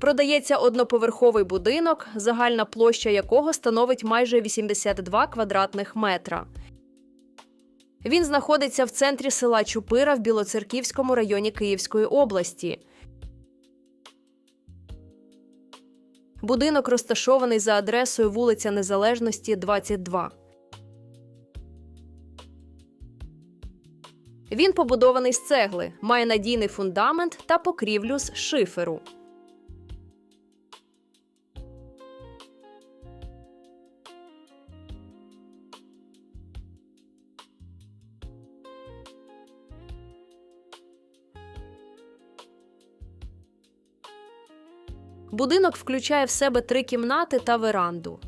Продається одноповерховий будинок, загальна площа якого становить майже 82 квадратних метра. Він знаходиться в центрі села Чупира в Білоцерківському районі Київської області. Будинок розташований за адресою вулиця Незалежності, 22. Він побудований з цегли, має надійний фундамент та покрівлю з шиферу. Будинок включає в себе три кімнати та веранду.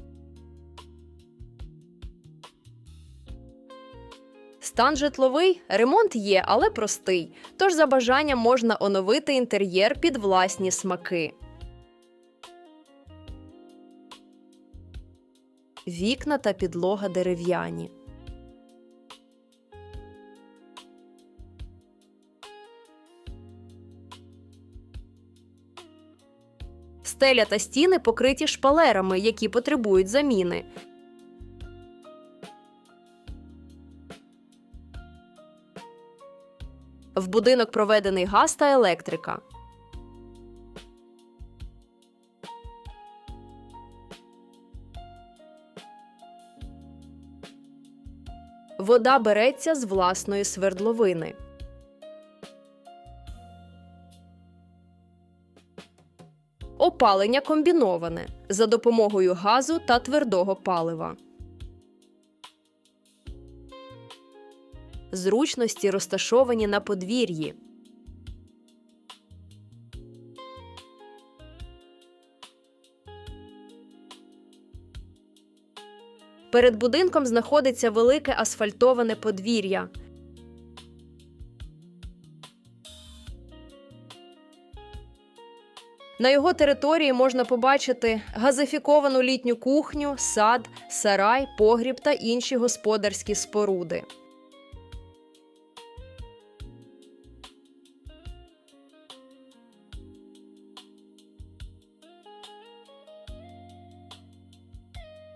Стан житловий, ремонт є, але простий. Тож за бажанням можна оновити інтер'єр під власні смаки. Вікна та підлога дерев'яні. Стеля та стіни покриті шпалерами, які потребують заміни. В будинок проведений газ та електрика. Вода береться з власної свердловини. Опалення комбіноване за допомогою газу та твердого палива. Зручності розташовані на подвір'ї. Перед будинком знаходиться велике асфальтоване подвір'я. На його території можна побачити газифіковану літню кухню, сад, сарай, погріб та інші господарські споруди.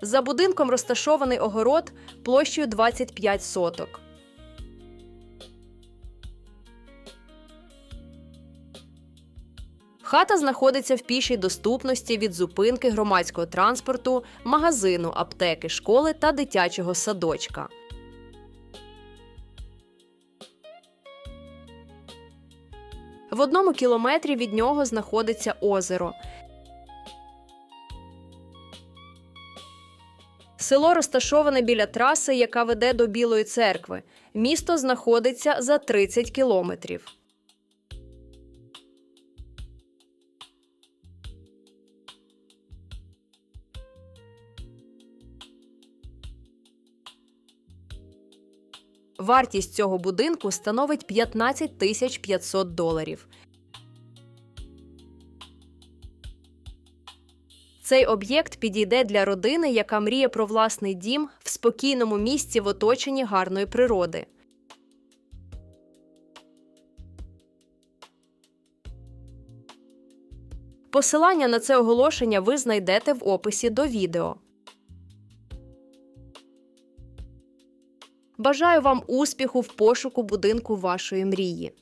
За будинком розташований огород площею 25 соток. Хата знаходиться в пішій доступності від зупинки громадського транспорту, магазину, аптеки, школи та дитячого садочка. В одному кілометрі від нього знаходиться озеро. Село розташоване біля траси, яка веде до Білої церкви. Місто знаходиться за 30 кілометрів. Вартість цього будинку становить 15 тисяч 500 доларів. Цей об'єкт підійде для родини, яка мріє про власний дім в спокійному місці в оточенні гарної природи. Посилання на це оголошення ви знайдете в описі до відео. Бажаю вам успіху в пошуку будинку вашої мрії.